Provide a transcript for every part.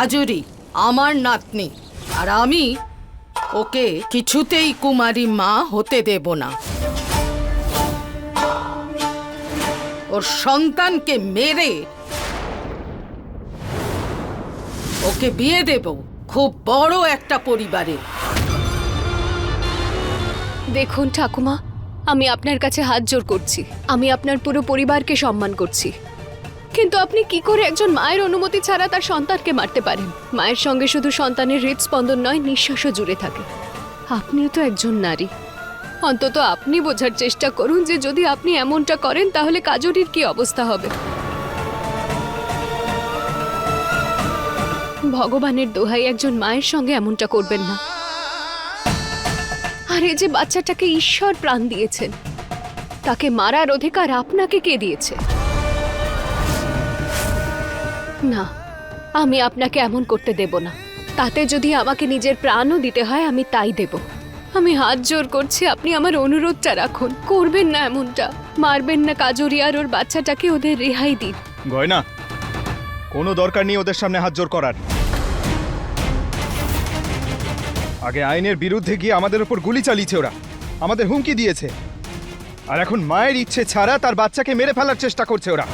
কাজুরি আমার নাতনি। আর আমি ওকে কিছুতেই কুমারী মা হতে দেব না। ওর সন্তানকে মেরে ওকে বিয়ে দেব, খুব বড় একটা পরিবারে। দেখুন ঠাকুমা, আমি আপনার কাছে হাত জোর করছি। আমি আপনার পুরো পরিবারকে সম্মান করছি। কিন্তু আপনি কি করে একজন মায়ের অনুমতি ছাড়া তার সন্তানকে মারতে পারেন? মায়ের সঙ্গে শুধু সন্তানের হৃদস্পন্দন নয়, নিঃশ্বাসও জুড়ে থাকে। আপনিও তো একজন নারী। অন্তত আপনি বোঝার চেষ্টা করুন যে যদি আপনি এমনটা করেন, তাহলে কাজরির কি অবস্থা হবে? ভগবানের দোহাই একজন মায়ের সঙ্গে এমনটা করবেন না। আর এই যে বাচ্চাটাকে ঈশ্বর প্রাণ দিয়েছেন, তাকে মারার অধিকার আপনাকে কে দিয়েছে? না, আমি আপনাকে এমন করতে দেব না। তাতে যদি আমাকে নিজের প্রাণও দিতে হয়, আমি তাই দেব। আমি হাত জোর করছি, আপনি আমার অনুরোধটা রাখুন। করবেন না এমনটা। মারবেন না কাজরি আর ওর বাচ্চাটাকে ওদের রেহাই দিন। গয়না, কোনো দরকার নেই ওদের সামনে হাত জোর করার। আগে আইনের বিরুদ্ধে গিয়ে আমাদের উপর গুলি চালিয়েছে ওরা। আমাদের হুমকি দিয়েছে। আর এখন মায়ের ইচ্ছে ছাড়া তার বাচ্চাকে মেরে ফেলার চেষ্টা করছে ওরা।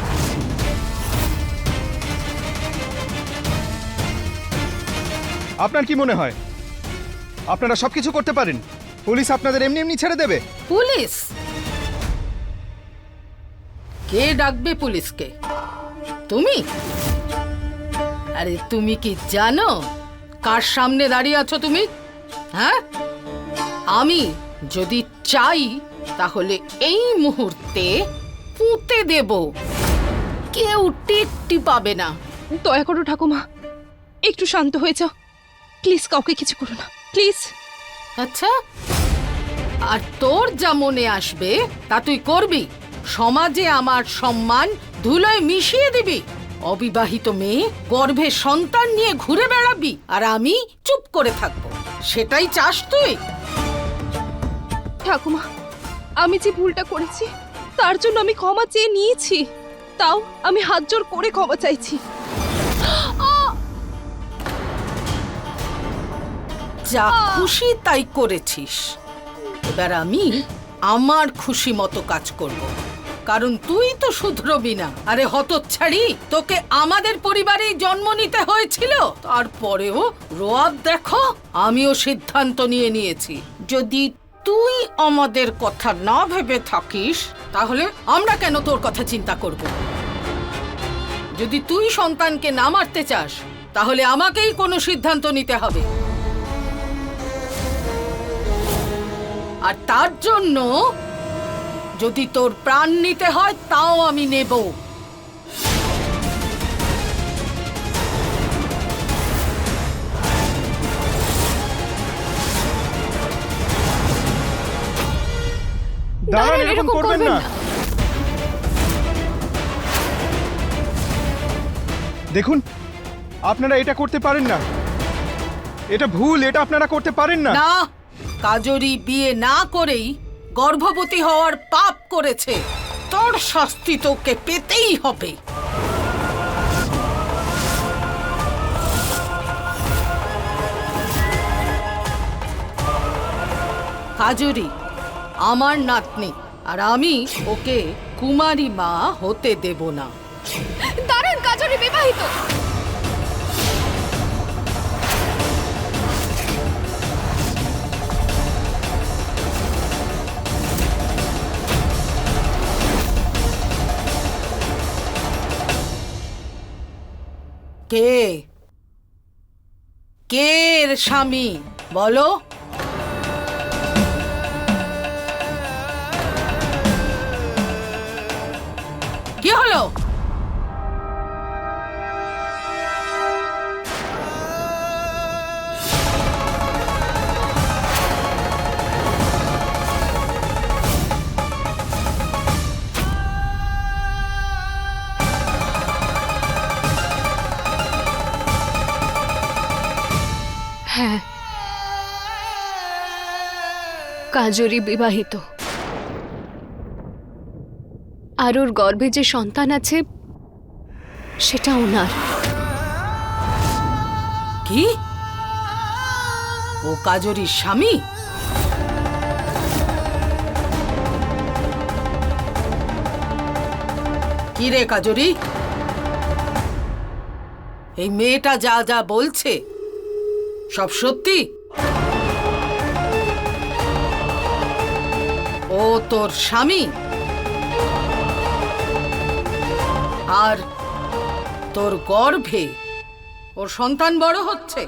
আপনার কি মনে হয়? আপনারা সবকিছু করতে পারেন। পুলিশ আপনাদের এমনি এমনি ছেড়ে দেবে। পুলিশ? কে ডাকবে পুলিশকে? তুমি? আরে তুমি কি জানো? কার সামনে দাঁড়িয়ে আছো তুমি? হ্যাঁ? আমি যদি চাই তাহলে এই মুহূর্তে পুঁতে দেব। কেউ টিকটি পাবে না। দয়া করো ঠাকুমা একটু শান্ত হয়ে যাও। প্লিজ কাউকে কিছু করো না প্লিজ। আচ্ছা আর তোর যা মনে আসবে তা তুই করবি। সমাজে আমার সম্মান ধুলোয় মিশিয়ে দিবি। অবিবাহিত মেয়ে গর্ভে সন্তান নিয়ে ঘুরে বেড়াবি আর আমি চুপ করে থাকব। সেটাই চাস তুই? ঠাকুমা আমি যে ভুলটা করেছি তার জন্য আমি ক্ষমা চেয়ে নিয়েছি। তাও আমি হাত জোর করে ক্ষমা চাইছি। যা খুশি তাই করেছিস। এবার আমি আমার খুশি মতো কাজ করব। কারণ তুই তো শুধরবি না। আরে হতচ্ছাড়ি, তোকে আমাদের পরিবারেই জন্ম নিতে হয়েছিল। তারপরেও রোয়াব দেখো, আমিও সিদ্ধান্ত নিয়ে নিয়েছি। যদি তুই আমাদের কথা না ভেবে থাকিস, তাহলে আমরা কেন তোর কথা চিন্তা করব? যদি তুই সন্তানকে না মারতে চাস, তাহলে আমাকেই কোনো সিদ্ধান্ত নিতে হবে। আর তার জন্য যদি তোর প্রাণ নিতে হয় তাও আমি নেব। দাঁড়ান এরকম করবেন না। দেখুন আপনারা এটা করতে পারেন না। এটা ভুল এটা আপনারা করতে পারেন না। না কাজরি বিয়ে না করেই গর্ভবতী হওয়ার পাপ করেছে। তোর শাস্তি তোকে পেতেই হবে। কাজরি, আমার নাতনি, আর আমি ওকে কুমারী মা হতে দেব না। দাঁড়ান কাজরি, বিবাহিত। কে? কে স্বামী? বলো। কি হলো? কাজরি বিবাহিত। আর ওর গর্ভে যে সন্তান আছে, সেটা ওনার। কি? ও কাজরির স্বামী? কি রে কাজরি? এই মেয়েটা যা যা বলছে, সব সত্যি? ও তোর স্বামী? আর তোর গর্ভে ওর সন্তান বড় হচ্ছে?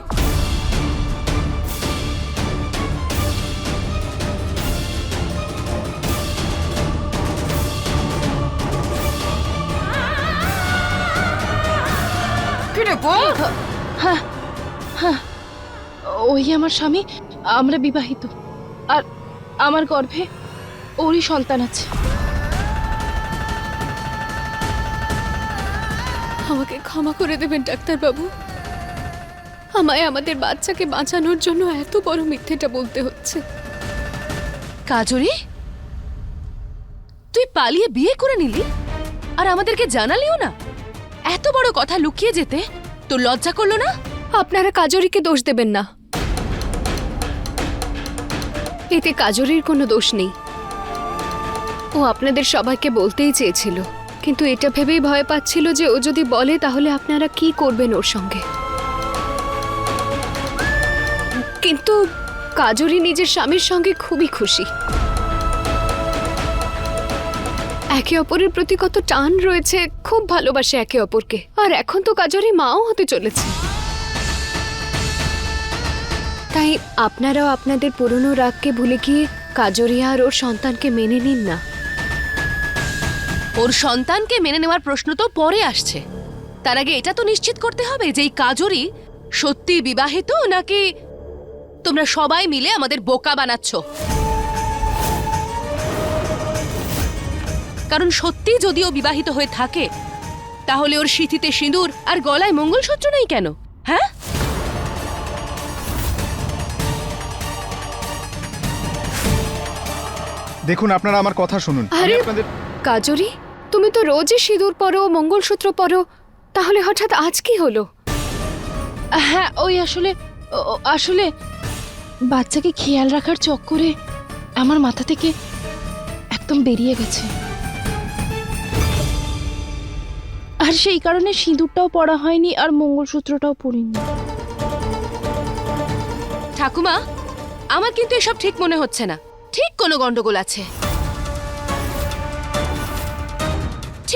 কিরে বল? ওই আমার স্বামী, আমরা বিবাহিত। আর আমার গর্ভে ওরই সন্তান আছে। আমাকে ক্ষমা করে দেবেন ডাক্তারবাবু। আমায় আমাদের বাচ্চাকে বাঁচানোর জন্য এত বড় মিথ্যেটা বলতে হচ্ছে। কাজরি তুই পালিয়ে বিয়ে করে নিলি? আর আমাদেরকে জানালিও না? এত বড় কথা লুকিয়ে যেতে তোর লজ্জা করল না? আপনারা কাজরিকে দোষ দেবেন না। এতে কাজরির কোনো দোষ নেই। ও আপনাদের সবাইকে বলতেই চেয়েছিল। কিন্তু এটা ভেবেই ভয় পাচ্ছিল যে ও যদি বলে, তাহলে আপনারা কি করবেন ওর সঙ্গে? কিন্তু কাজরি নিজের স্বামীর সঙ্গে খুবই খুশি। একে অপরের প্রতি কত টান রয়েছে, খুব ভালোবাসে একে অপরকে। আর এখন তো কাজরি মাও হতে চলেছে। তাই আপনারাও আপনাদের পুরনো রাগকে ভুলে গিয়ে কাজরিয়া আর ওর সন্তানকে মেনে নিন না। ওর সন্তানকে মেনে নেওয়ার প্রশ্ন তো পরে আসছে। তার আগে এটা তো নিশ্চিত করতে হবে যে এই কাজরি সত্যি বিবাহিত নাকি তোমরা সবাই মিলে আমাদের বোকা বানাচ্ছ? কারণ সত্যি যদি ও বিবাহিত হয়ে থাকে তাহলে ওর সিঁথিতে সিঁদুর আর গলায় মঙ্গলসূত্র নেই কেন? হ্যাঁ? দেখুন আপনারা আমার কথা শুনুন। আরে আপনাদের কাজরি তুমি তো রোজই সিঁদুর পরো মঙ্গলসূত্র পরো তাহলে হঠাৎ আজ কি হলো? হ্যাঁ ওই আসলে আসলে বাচ্চাকে খেয়াল রাখার চক্করে আমার মাথা থেকে একদম বেরিয়ে গেছে। আর সেই কারণে সিঁদুরটাও পরা হয়নি আর মঙ্গলসূত্রটাও পরিনি ঠাকুমা আমার কিন্তু এসব ঠিক মনে হচ্ছে না। ঠিক কোনো গন্ডগোল আছে।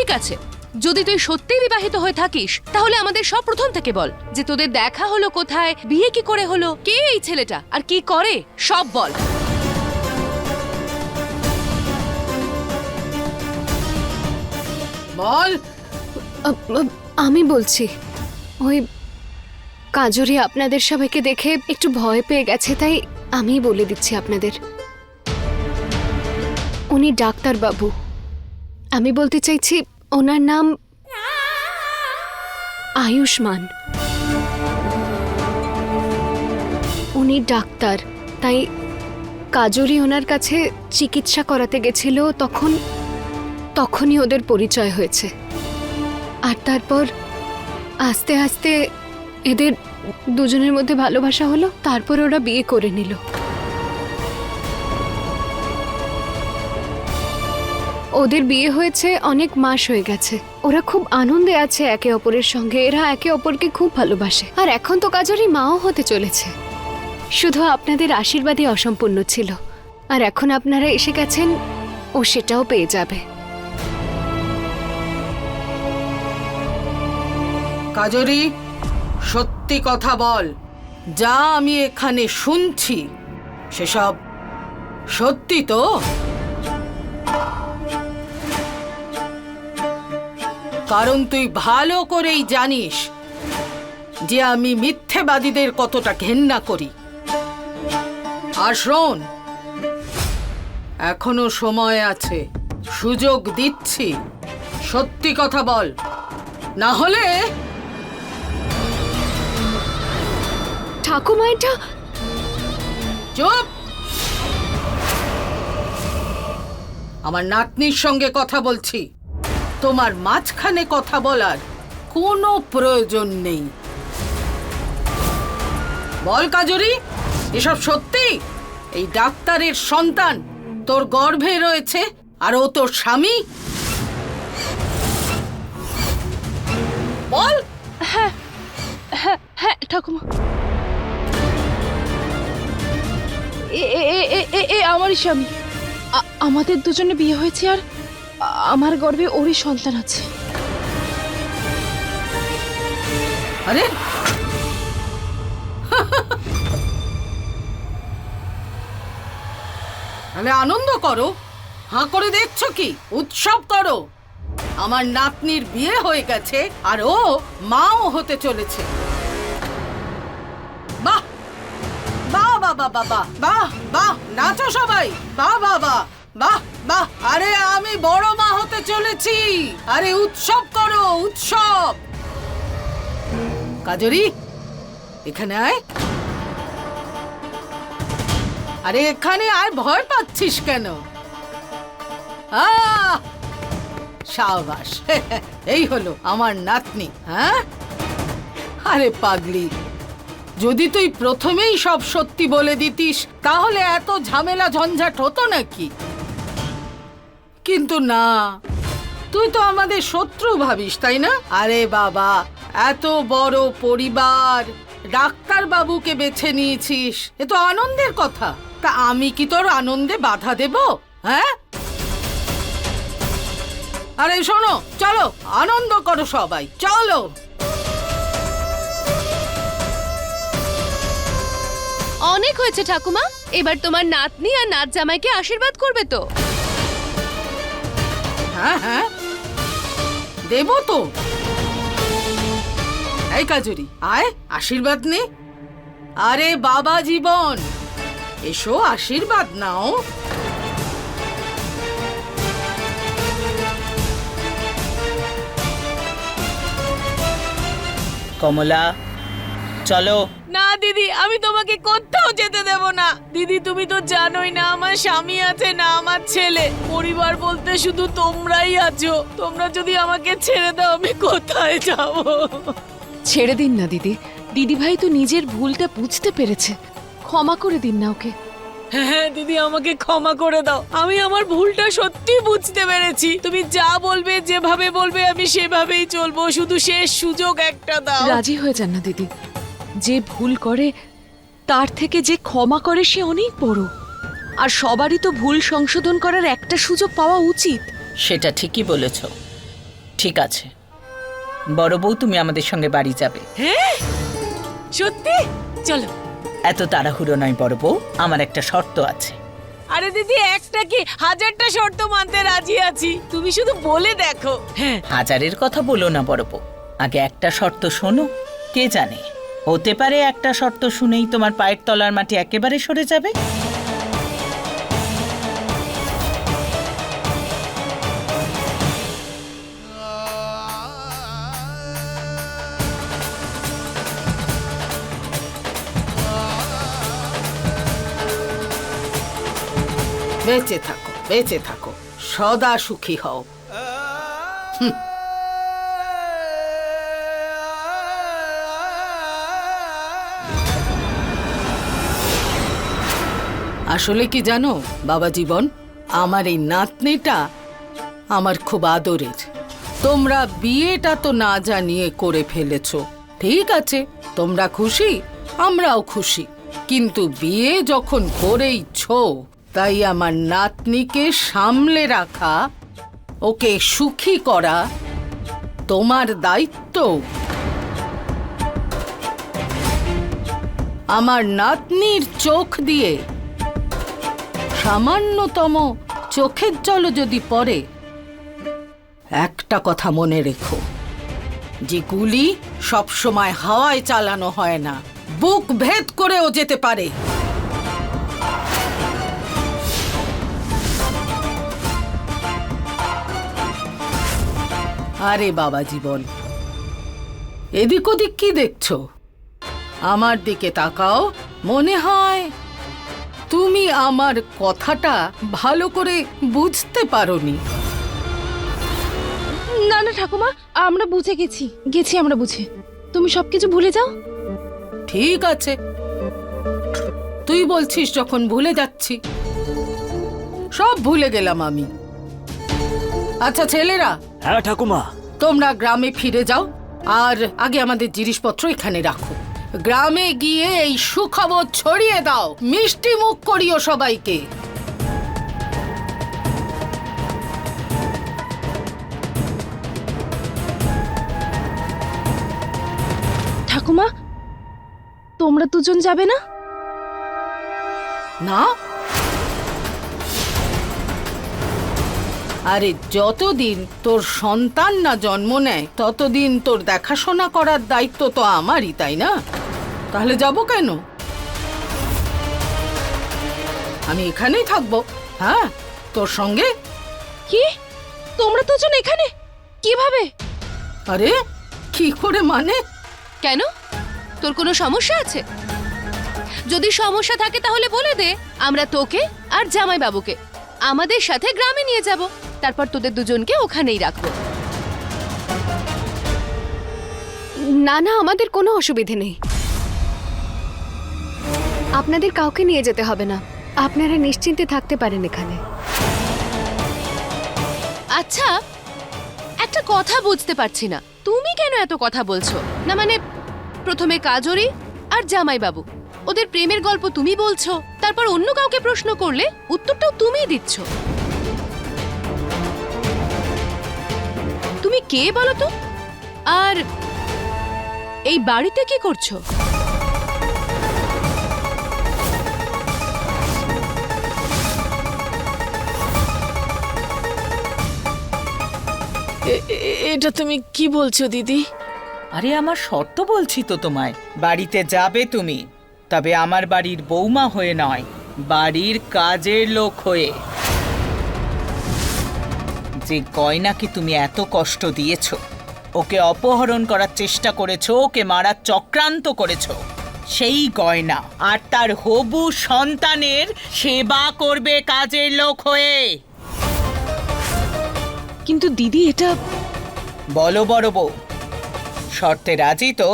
ঠিক আছে। যদি তুই সত্যিই বিবাহিত হয়ে থাকিস তাহলে আমাদের সব প্রথম থেকে বল যে তোদের দেখা হলো কোথায় বিয়ে কি করে হলো কে এই ছেলেটা আর কি করে সব বল। বল। আমি বলছি ওই কাজরি আপনাদের সবাইকে দেখে একটু ভয় পেয়ে গেছে তাই আমি বলে দিচ্ছি আপনাদের। উনি ডাক্তার বাবু আমি বলতে চাইছি, ওনার নাম আয়ুষ্মান। উনি ডাক্তার, তাই কাজরি ওনার কাছে চিকিৎসা করাতে গেছিল, তখন, তখনই ওদের পরিচয় হয়েছে। আর তারপর আস্তে আস্তে এদের দুজনের মধ্যে ভালোবাসা হলো, তারপর ওরা বিয়ে করে নিল। ওদের বিয়ে হয়েছে অনেক মাস হয়ে গেছে। ওরা খুব আনন্দে আছে একে অপরের সঙ্গে। এরা একে অপরকে খুব ভালোবাসে। আর এখন তো কাজরই মাও হতে চলেছে। শুধু আপনাদের আশীর্বাদই অসম্পূর্ণ ছিল। আর এখন আপনারা এসে গেছেন, ও সেটাও পেয়ে যাবে। কাজরি, সত্যি কথা বল। যা আমি এখানে শুনছি, সেসব সত্যি তো? কারণ তুই ভালো করেই জানিস যে আমি মিথ্যেবাদীদের কতটা ঘেন্না করি। আর শোন এখনও সময় আছে সুযোগ দিচ্ছি। সত্যি কথা বল। না হলে ঠাকুমা এটা চুপ! আমার নাতনির সঙ্গে কথা বলছি। তোমার মাঝখানে কথা বলার কোনো প্রয়োজন নেই বল কাজরি এসব সত্যি এই ডাক্তারের সন্তান তোর গর্ভে রয়েছে আর ও তোর স্বামী বল হ্যাঁ হ্যাঁ ঠাকুমা এ এ এ এ আমারই স্বামী আমাদের দুজনে বিয়ে হয়েছে আর আমার গর্বে ওরই সন্তান আছে। আরে! তাহলে আনন্দ করো। হাঁ করে দেখছ কি? উৎসব করো। আমার নাতনির বিয়ে হয়ে গেছে আর ও মাও হতে চলেছে। বাহ! বাহ বাবা বাবা বাহ বাহ নাচো সবাই। বাহ বাবা বাহ বাহ, আরে আমি বড় মা হতে চলেছি। আরে উৎসব করো, উৎসব। কাজরি, এখানে আয়। আরে এখানে আয় ভয় পাচ্ছিস কেন! সাবাস, এই হলো আমার নাতনি হ্যাঁ? আরে পাগলি, যদি তুই প্রথমেই সব সত্যি বলে দিতিস, তাহলে এত ঝামেলা ঝঞ্ঝাট হতো নাকি? কিন্তু না। তুই তো আমাদের শত্রু ভাবিস, তাই না? আরে বাবা, এত বড় পরিবার। ডাক্তার বাবুকে বেছে নিয়েছিস, এ তো আনন্দের কথা। তা আমি কি তোর আনন্দে বাধা দেব? হ্যাঁ? আরে শোনো, চলো, আনন্দ করো সবাই, চলো। অনেক হয়েছে ঠাকুমা, এবার তোমার নাতনি আর নাত জামাইকে আশীর্বাদ করবে তো। হ্যাঁ হ্যাঁ। দেবো তো। এই কাজুরি, আয়, আশীর্বাদ নে। আরে বাবা জীবন, এসো আশীর্বাদ নাও। কমলা, চলো। না দিদি আমি তোমাকে কোথাও যেতে দেব না। দিদি তুমি তো জানোই না আমার স্বামী আছে না আমার ছেলে। পরিবার বলতে শুধু তোমরাই আছো। তোমরা যদি আমাকে ছেড়ে দাও আমি কোথায় যাব? ছেড়ে দিন না দিদি। দিদিভাই তো নিজের ভুলটা বুঝতে পেরেছে। ক্ষমা করে দিন না ওকে। হ্যাঁ দিদি আমাকে ক্ষমা করে দাও। আমি আমার ভুলটা সত্যি বুঝতে পেরেছি। তুমি যা বলবে যেভাবে বলবে আমি সেভাবেই চলবো। শুধু শেষ সুযোগ একটা দাও। রাজি হয়ে যান না দিদি। যে ভুল করে তার থেকে যে ক্ষমা করে সে অনেক বড়। আর সবারই তো ভুল সংশোধন করার একটা সুযোগ পাওয়া উচিত। সেটা ঠিকই বলেছ। ঠিক আছে। বড় বউ তুমি আমাদের সঙ্গে বাড়ি যাবে। হ্যাঁ? সত্যি? চলো। এত তাড়াহুড়ো নয় বড় বউ আমার একটা শর্ত আছে। আরে দিদি একটা কি? হাজারটা শর্ত মানতে রাজি আছি। তুমি শুধু বলে দেখো। হ্যাঁ। হাজারের কথা বলো না বড় বউ। আগে একটা শর্ত শোনো কে জানে? হতে পারে একটা শর্ত শুনেই তোমার পায়ের তলার মাটি একেবারে সরে যাবে বেঁচে থাকো বেঁচে থাকো, সদা সুখী হও হুম। আসলে কি জানো, বাবা জীবন? আমার এই নাতনিটা আমার খুব আদরের। তোমরা বিয়েটা তো না জানিয়ে করে ফেলেছো। ঠিক আছে, তোমরা খুশি, আমরাও খুশি। কিন্তু বিয়ে যখন করেইছ, তাই আমার নাতনিকে সামলে রাখা, ওকে সুখী করা তোমার দায়িত্ব। আমার নাতনির চোখ দিয়ে সামান্যতম চোখের জল যদি পড়ে, একটা কথা মনে রেখো। যে গুলি সবসময় হাওয়ায় চালানো হয় না, বুক ভেদ করেও যেতে পারে। আরে বাবা জীবন এদিক ওদিক কি দেখছ? আমার দিকে তাকাও, মনে হয় তুমি আমার কথাটা ভালো করে বুঝতে পারোনি। না না ঠাকুমা আমরা বুঝে গেছি। গেছি আমরা বুঝে। তুমি সবকিছু ভুলে যাও? ঠিক আছে। তুই বলছিস যখন ভুলে যাচ্ছি। সব ভুলে গেলাম আমি। আচ্ছা ছেলেরা হ্যাঁ ঠাকুমা। তোমরা গ্রামে ফিরে যাও। আর আগে আমাদের জিনিসপত্র এখানে রাখো। গ্রামে গিয়ে এই সুখবর ছড়িয়ে দাও। মিষ্টি মুখ করিও সবাইকে। ঠাকুমা তোমরা দুজন যাবে না? না? আরে যতদিন তোর সন্তান না জন্ম নেয় ততদিন তোর দেখাশোনা করার দায়িত্ব তো আমারই তাই না? তাহলে যাব কেন? আমি এখানেই থাকব হ্যাঁ? তোর সঙ্গে? কি? তোমরা দুজন এখানে? কীভাবে? আরে কি করে মানে? কেন? তোর কোনো সমস্যা আছে? যদি সমস্যা থাকে তাহলে বলে দে আমরা তোকে আর জামাই বাবুকে আমাদের সাথে গ্রামে নিয়ে যাব তারপর তোদের দুজনকে ওখানেই রাখব। না না আমাদের কোনো অসুবিধে নেই। আপনাদের কাউকে নিয়ে যেতে হবে না। আপনারা নিশ্চিন্তে থাকতে পারেন এখানে। আচ্ছা একটা কথা বুঝতে পারছি না। তুমি কেন এত কথা বলছো? না মানে প্রথমে কাজরি আর জামাই বাবু ওদের প্রেমের গল্প তুমি বলছো, তারপর অন্য কাউকে প্রশ্ন করলে উত্তরটাও তুমিই দিচ্ছ। তুমি কে বলো তো? আর এই বাড়িতে কি করছ? এটা তুমি কি বলছো, দিদি? আরে, আমার শর্ত বলছি তো তোমায়। বাড়িতে যাবে তুমি, তবে আমার বাড়ির বৌমা হয়ে নয়, বাড়ির কাজের লোক হয়ে। যে গয়নাকে তুমি এত কষ্ট দিয়েছ, ওকে অপহরণ করার চেষ্টা করেছ, ওকে মারার চক্রান্ত করেছ, সেই গয়না আর তার হবু সন্তানের সেবা করবে কাজের লোক হয়ে। কিন্তু দিদি এটা বলো বড় বউ শর্তে রাজি তো?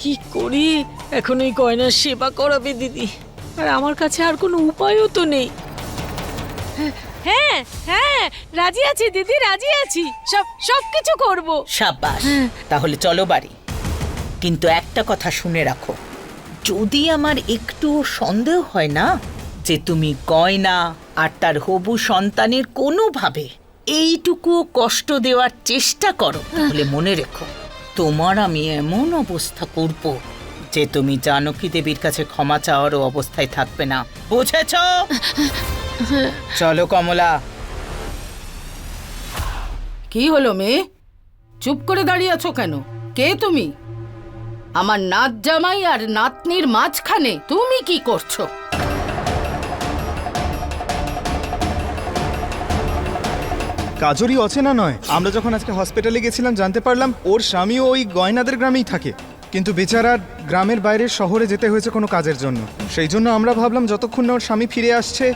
কি করি? এখন ওই গয়নার সেবা করাবে দিদি। আর আমার কাছে আর কোনো উপায়ও তো নেই। হ্যাঁ হ্যাঁ রাজি আছি দিদি রাজি আছি। সব সব কিছু করব। সাব্বাস তাহলে চলো বাড়ি। কিন্তু একটা কথা শুনে রাখো যদি আমার একটু সন্দেহ হয় না যে তুমি গয়না আর তার হবু সন্তানের কোনোভাবে এইটুকু কষ্ট দেওয়ার চেষ্টা করো। তাহলে মনে রেখো তোমার আমি এমন অবস্থা করব যে তুমি জানকী দেবীর কাছে ক্ষমা চাওয়ারও অবস্থায় থাকবে না। বুঝেছ? চলো কমলা। কি হলো মেয়ে? চুপ করে দাঁড়িয়ে আছো কেন? কে তুমি? আমার নাত জামাই আর নাতনির মাঝখানে তুমি কি করছ? কাজরই অচেনা নয়। আমরা যখন আজকে হসপিটালে গেছিলাম জানতে পারলাম ওর স্বামীও ওই গয়নাদের গ্রামেই থাকে। কিন্তু বেচারার গ্রামের বাইরের শহরে যেতে হয়েছে কোনো কাজের জন্য। সেই জন্য আমরা ভাবলাম যতক্ষণ না ওর স্বামী ফিরে আসছে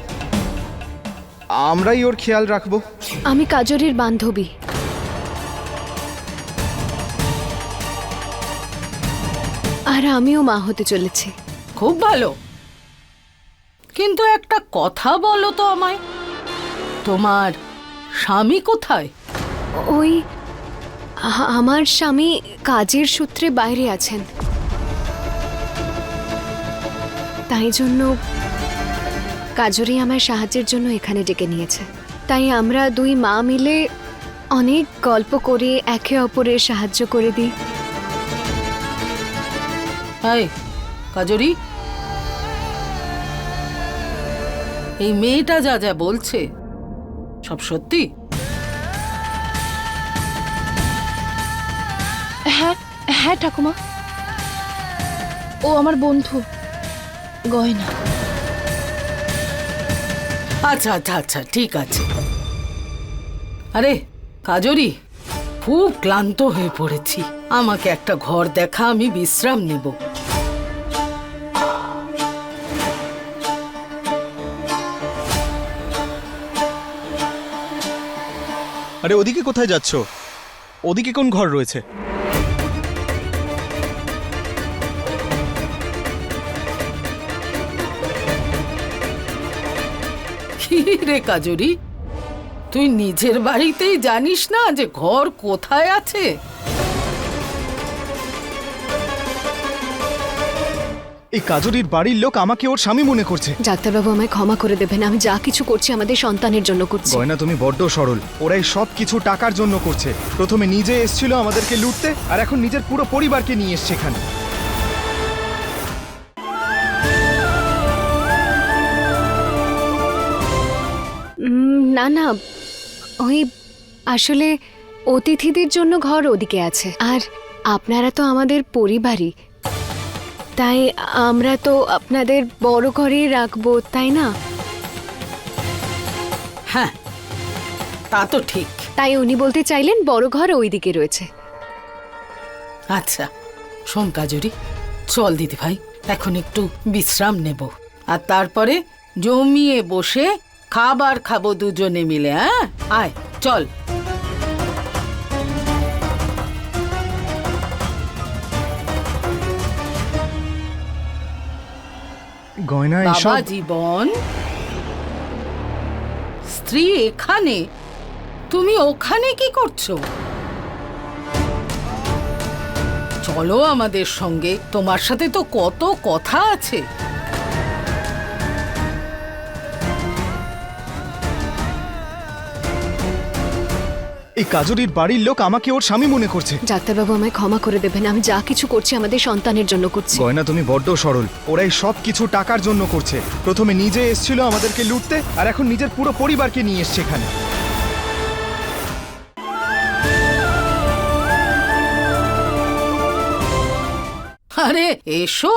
আমরাই ওর খেয়াল রাখব। আমি কাজরির বান্ধবী। আর আমিও মা হতে চলেছি। খুব ভালো। কিন্তু একটা কথা বলো তো আমায়। তোমার স্বামী কোথায়? ওই আমার স্বামী কাজের সূত্রে বাইরে আছেন। তাই জন্য কাজরি আমার সাহায্যের জন্য এখানে ডেকে নিয়েছে। তাই আমরা দুই মা মিলে অনেক গল্প করে একে অপরের সাহায্য করে দিই। হাই কাজরি? এই মেয়েটা যা যা বলছে সব সত্যি? হ্যাঁ হ্যাঁ ঠাকুমা। ও আমার বন্ধু গয়না। আচ্ছা আচ্ছা আচ্ছা ঠিক আছে। আরে কাজরি খুব ক্লান্ত হয়ে পড়েছি। আমাকে একটা ঘর দেখা আমি বিশ্রাম নেব। আরে ওদিকে কোথায় যাচ্ছ? ওদিকে কোন ঘর রয়েছে? রে কাজরি? তুই নিজের বাড়িতেই জানিস না যে ঘর কোথায় আছে? এই কাজরির বাড়ির লোক আমাকে ওর স্বামী মনে করছে। ডাক্তারবাবু আমায় ক্ষমা করে দেবেন আমি যা কিছু করছি আমাদের সন্তানের জন্য করছি। গয়না তুমি বড্ড সরল ওরাই সব কিছু টাকার জন্য করছে। প্রথমে নিজে এসছিল আমাদেরকে লুটতে আর এখন নিজের পুরো পরিবারকে নিয়ে এসছে এখানে। না না ওই আসলে অতিথিদের জন্য ঘর ওদিকে আছে। আর আপনারা তো আমাদের পরিবারই তাই আমরা তো আপনাদের বড় ঘরেই রাখব তাই না? হ্যাঁ তা তো ঠিক। তাই উনি বলতে চাইলেন বড় ঘর ওইদিকে রয়েছে। আচ্ছা শোন কাজরি চল দিদি ভাই এখন একটু বিশ্রাম নেব। আর তারপরে জমিয়ে বসে খাবার খাব দুজনে মিলে হ্যাঁ? আয় চল। গয়না এসব? বাবা জীবন। স্ত্রী এখানে? তুমি ওখানে কি করছ? চলো আমাদের সঙ্গে। তোমার সাথে তো কত কথা আছে। এই কাজরির বাড়ির লোক আমাকে ওর স্বামী মনে করছে। ডাক্তারবাবু আমায় ক্ষমা করে দেবেন আমি যা কিছু করছি আমাদের সন্তানের জন্য করছি। গয়না তুমি বড্ড সরল ওরাই সব কিছু টাকার জন্য করছে। প্রথমে নিজে এসছিল আমাদেরকে লুটতে আর এখন নিজের পুরো পরিবারকে নিয়ে এসছে এখানে। আরে এসো।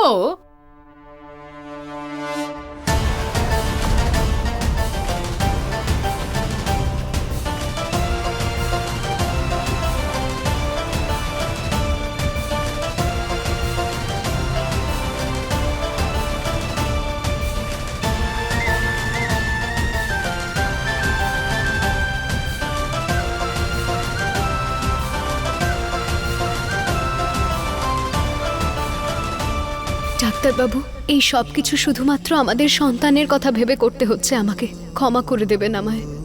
ডাক্তারবাবু, এই সব কিছু শুধুমাত্র আমাদের সন্তানের কথা ভেবে করতে হচ্ছে আমাকে। ক্ষমা করে দেবেন আমায়।